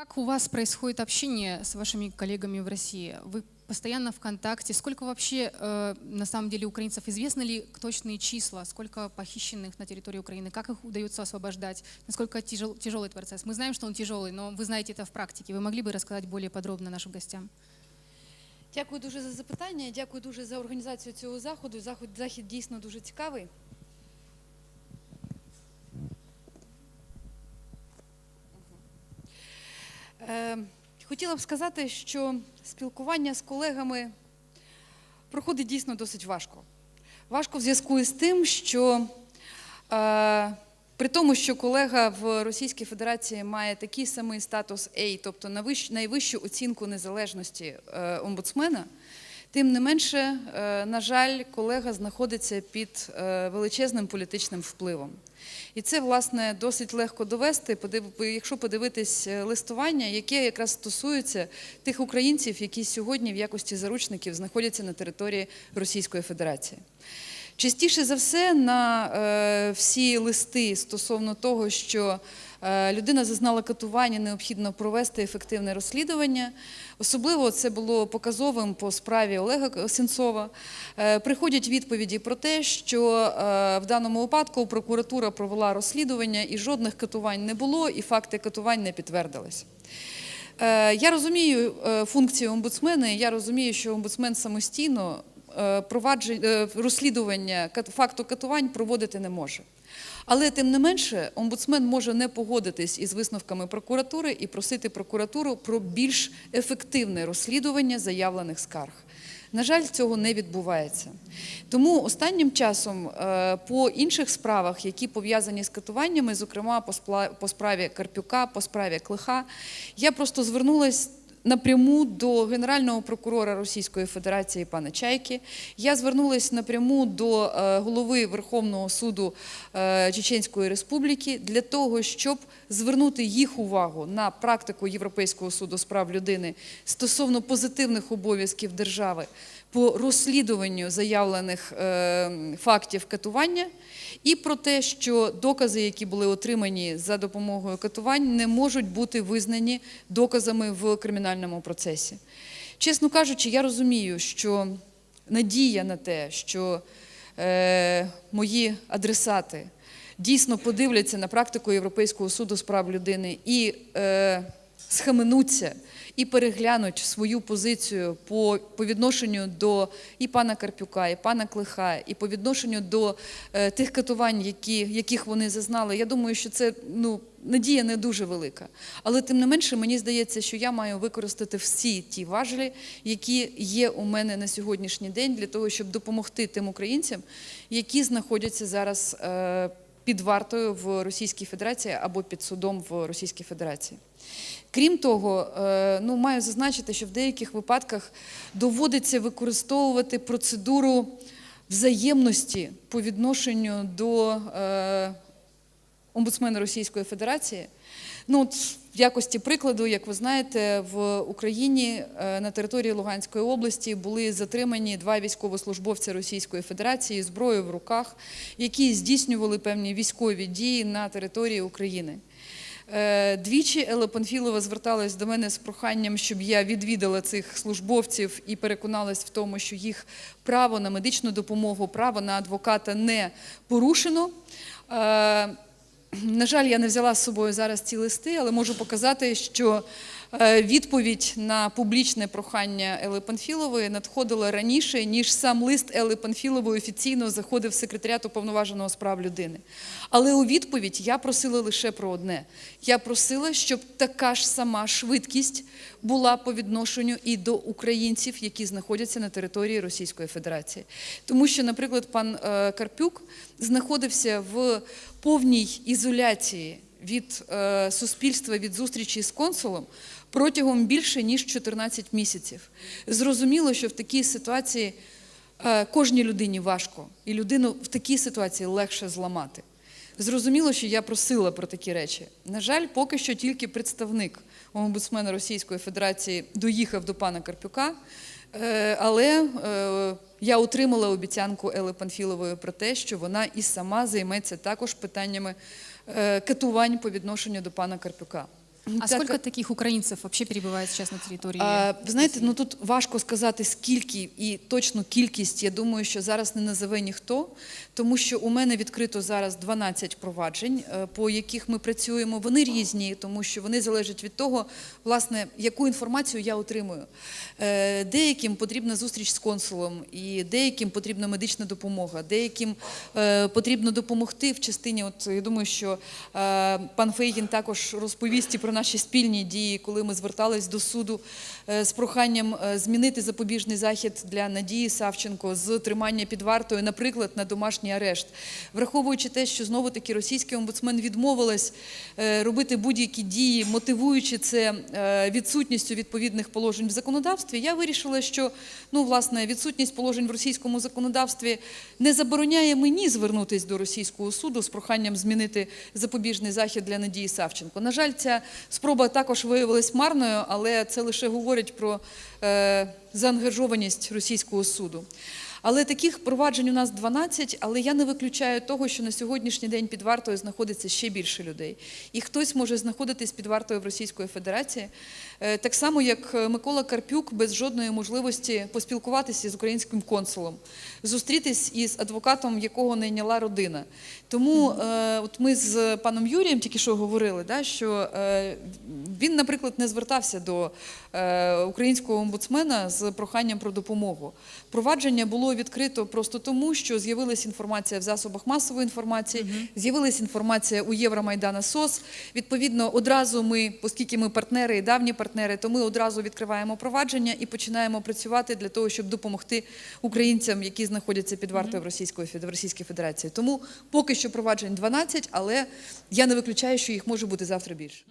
Как у вас происходит общение с вашими коллегами в России? Вы постоянно в контакте? Сколько вообще, э, на самом деле, украинцев? Известны ли точные числа? Сколько похищенных на территории Украины? Как их удается освобождать? Насколько тяжел- тяжелый процесс? Мы знаем, что он тяжелый, но вы знаете это в практике. Вы могли бы рассказать более подробно нашим гостям? Дякую дуже за запитання. Дякую дуже за організацію цього заходу. Заход захід дійсно дуже цікавий. Хотіла б сказати, що спілкування з колегами проходить дійсно досить важко. Важко в зв'язку з тим, що е, при тому, що колега в Російській Федерації має такий самий статус A, тобто найвищ- найвищу оцінку незалежності е, омбудсмена, тим не менше, е, на жаль, колега знаходиться під е, величезним політичним впливом. І це, власне, досить легко довести, якщо подивитись е, листування, яке якраз стосується тих українців, які сьогодні в якості заручників знаходяться на території Російської Федерації. Частіше за все на всі листи стосовно того, що людина зазнала катування, необхідно провести ефективне розслідування. Особливо це було показовим по справі Олега Сенцова. Е, приходять відповіді про те, що е, в даному випадку прокуратура провела розслідування і жодних катувань не було, і факти катувань не підтвердились. Е, Я розумію е, функцію омбудсмена, я розумію, що омбудсмен самостійно е, е, розслідування кат- факту катувань проводити не може. Але тим не менше, омбудсмен може не погодитись із висновками прокуратури і просити прокуратуру про більш ефективне розслідування заявлених скарг. На жаль, цього не відбувається. Тому останнім часом е, по інших справах, які пов'язані з катуваннями, зокрема по справі Карпюка, по справі Клиха, я просто звернулася напряму до Генерального прокурора Російської Федерації пана Чайки. Я звернулася напряму до е, голови Верховного суду е, Чеченської Республіки для того, щоб звернути їх увагу на практику Європейського суду з прав людини стосовно позитивних обов'язків держави по розслідуванню заявлених е, фактів катування, і про те, що докази, які були отримані за допомогою катувань, не можуть бути визнані доказами в кримінальному процесі. Чесно кажучи, я розумію, що надія на те, що е, мої адресати дійсно подивляться на практику Європейського суду з прав людини і е, схаменуться і переглянуть свою позицію по, по відношенню до і пана Карпюка, і пана Клиха, і по відношенню до е, тих катувань, які, яких вони зазнали. Я думаю, що це ну, надія не дуже велика. Але тим не менше, мені здається, що я маю використати всі ті важелі, які є у мене на сьогоднішній день, для того, щоб допомогти тим українцям, які знаходяться зараз. Е, під вартою в Російській Федерації або під судом в Російській Федерації. Крім того, е, ну, маю зазначити, що в деяких випадках доводиться використовувати процедуру взаємності по відношенню до е, омбудсмена Російської Федерації. Ну, от в якості прикладу, як ви знаєте, в Україні е, на території Луганської області були затримані два військовослужбовця Російської Федерації з зброєю в руках, які здійснювали певні військові дії на території України. Е, Двічі Елла Панфілова зверталась до мене з проханням, щоб я відвідала цих службовців і переконалась в тому, що їх право на медичну допомогу, право на адвоката не порушено. Е, На жаль, я не взяла з собою зараз ці листи, але можу показати, що відповідь на публічне прохання Ели Панфілової надходила раніше, ніж сам лист Ели Панфілової офіційно заходив в секретаріат уповноваженого з прав людини. Але у відповідь я просила лише про одне: я просила, щоб така ж сама швидкість була по відношенню і до українців, які знаходяться на території Російської Федерації. Тому що, наприклад, пан е, Карпюк знаходився в повній ізоляції від е, суспільства, від зустрічі з консулом протягом більше ніж 14 місяців. Зрозуміло, що в такій ситуації е, кожній людині важко, і людину в такій ситуації легше зламати. Зрозуміло, що я просила про такі речі. На жаль, поки що тільки представник омбудсмена Російської Федерації доїхав до пана Карпюка, Е, але е, я отримала обіцянку Ели Панфілової про те, що вона і сама займеться також питаннями катувань по відношенню до пана Карпюка. А Ця сколько таких украинцев вообще перебывает сейчас на территории? А, ви знаєте, ну тут важко сказати скільки і точну кількість. Я думаю, що зараз не назове ніхто, тому що у мене відкрито зараз 12 проваджень, е, по яких ми працюємо. Вони різні, тому що вони залежать від того, власне, яку інформацію я отримую. Е, Деяким потрібна зустріч з консулом, і деяким потрібна медична допомога, деяким е, потрібно допомогти в частині. От я думаю, що пан Фейгін також розповість і про наші спільні дії, коли ми звертались до суду е, з проханням е, змінити запобіжний захід для Надії Савченко з тримання під вартою, наприклад, на домашній арешт, враховуючи те, що знову таки російський омбудсмен відмовилась е, робити будь-які дії, мотивуючи це відсутністю відповідних положень в законодавстві, я вирішила, що ну власне відсутність положень в російському законодавстві не забороняє мені звернутися до російського суду з проханням змінити запобіжний захід для Надії Савченко. На жаль, ця спроба також виявилась марною, але це лише говорить про е, заангажованість російського суду. Але таких проваджень у нас 12, але я не виключаю того, що на сьогоднішній день під вартою знаходиться ще більше людей. І хтось може знаходитись під вартою в Російської Федерації, Е, так само як е, Микола Карпюк без жодної можливості поспілкуватися з українським консулом, зустрітись із адвокатом, якого найняла родина. Тому е, от ми з паном Юрієм тільки що говорили, що він, наприклад, не звертався до українського омбудсмена з проханням про допомогу. Провадження було відкрито просто тому, що з'явилася інформація в засобах масової інформації, з'явилася інформація у Євромайдана СОС. Відповідно, одразу ми, оскільки ми партнери і давні партнери, то ми одразу відкриваємо провадження і починаємо працювати для того, щоб допомогти українцям, які знаходяться під вартою в Російської в Російській Федерації. Тому поки що проваджень 12, але я не виключаю, що їх може бути завтра більше.